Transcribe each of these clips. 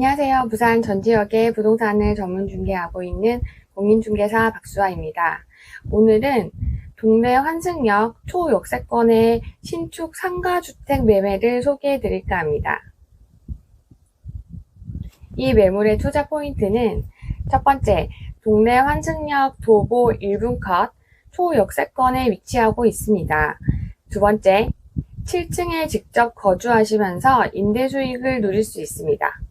안녕하세요. 부산 전 지역의 부동산을 전문 중개하고 있는 공인중개사 박수아입니다. 오늘은 동래 환승역 초역세권의 신축 상가주택 매매를 소개해 드릴까 합니다. 이 매물의 투자 포인트는 첫 번째, 동래 환승역 도보 1분 컷 초역세권에 위치하고 있습니다. 두 번째, 7층에 직접 거주하시면서 임대 수익을 누릴 수 있습니다.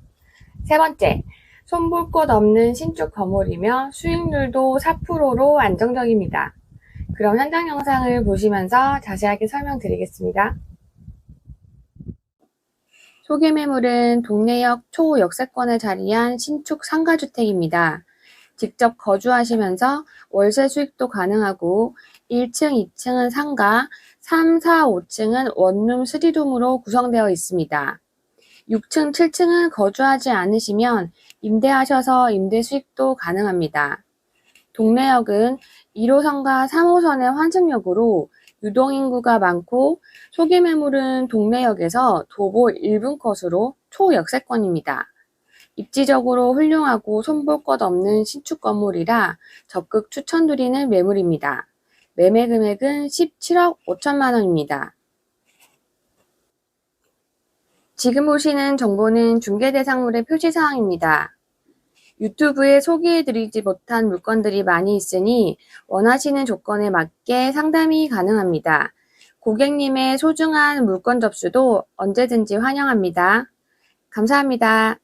세 번째, 손볼 곳 없는 신축 건물이며 수익률도 4%로 안정적입니다. 그럼 현장 영상을 보시면서 자세하게 설명드리겠습니다. 소개 매물은 동래역 초역세권에 자리한 신축 상가주택입니다. 직접 거주하시면서 월세 수익도 가능하고 1층, 2층은 상가, 3, 4, 5층은 원룸 3룸으로 구성되어 있습니다. 6층, 7층은 거주하지 않으시면 임대하셔서 임대 수익도 가능합니다. 동래역은 1호선과 3호선의 환승역으로 유동인구가 많고 소개 매물은 동래역에서 도보 1분 컷으로 초역세권입니다. 입지적으로 훌륭하고 손볼 것 없는 신축 건물이라 적극 추천드리는 매물입니다. 매매 금액은 17억 5천만 원입니다. 지금 보시는 정보는 중개 대상물의 표시사항입니다. 유튜브에 소개해드리지 못한 물건들이 많이 있으니 원하시는 조건에 맞게 상담이 가능합니다. 고객님의 소중한 물건 접수도 언제든지 환영합니다. 감사합니다.